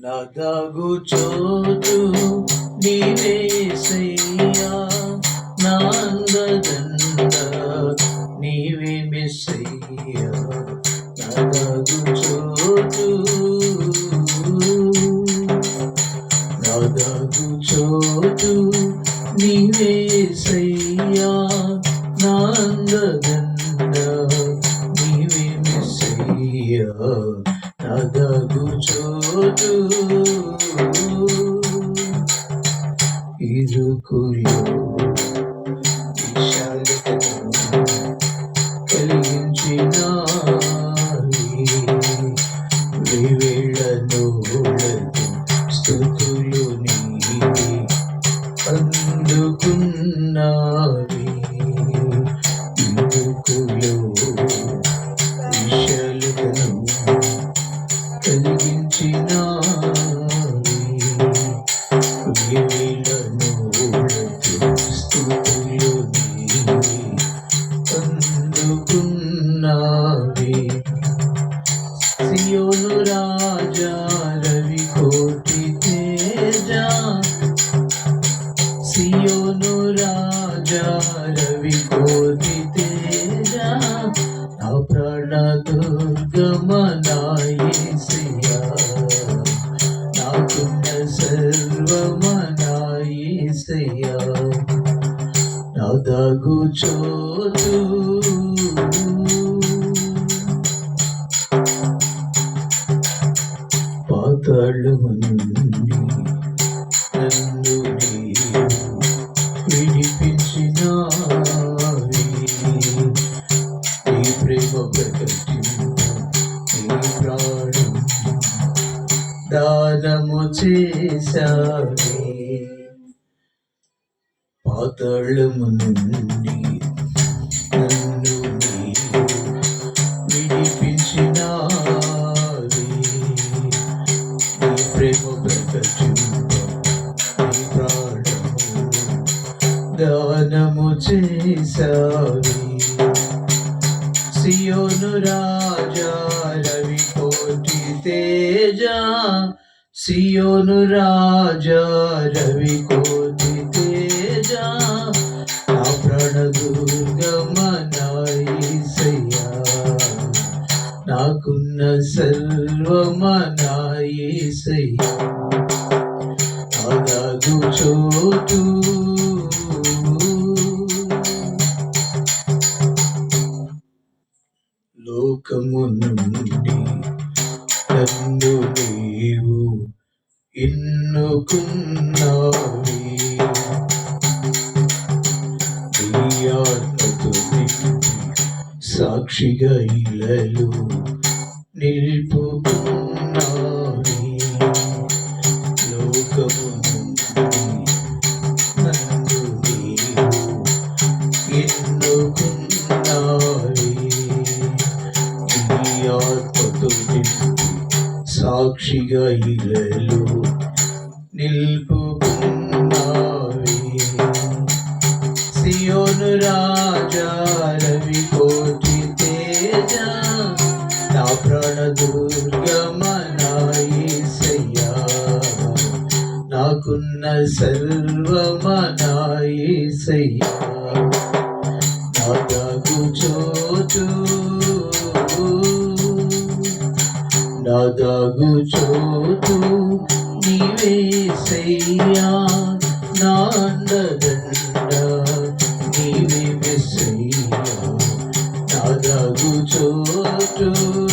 నా దాగు చోటు నీవేసయ్యా నా అందదండ నీవే మెస్సయ్యా. నా చోటు నా చోటు నీవేసయ్యా నా అందదండ Ooh. సియోను రాజా రవి కోటి తేజ. సియోను రాజా రవి కోటి తేజ. నా ప్రాణ దుర్గమనాయసయ్యా నా దాగు చోటు. పాతాళము నన్ను విడిపించినావి. నీ ప్రేమ నీ ప్రాణం దానము పాతాళము నుండి నన్ను నీవు నీ ప్రేమ ప్రకటింప నీ ప్రాణము దానము చేసావి సియోను రాజా రవి కోటి తేజ సియోను రాజా రవి కోటి తేజా ప్రాణ నాకున్న సర్వమనాయిసయ్యా. నాదాగు చోటు. లోకము నుండి నన్ను నీవు ఎన్నుకున్నావి? సాక్షిగా ఇలలు నిలుపుకున్నావి లోకము సాక్షిగా ఇలలు నిలుపుకున్నావి సియోను రాజా రవి నా ప్రాణ దుర్గమనాయిసయ్యా. నాకున్న సర్వమనాయిసయ్యా. నా చోటు నాదాగు చోటు నీవేసయ్యా చోటు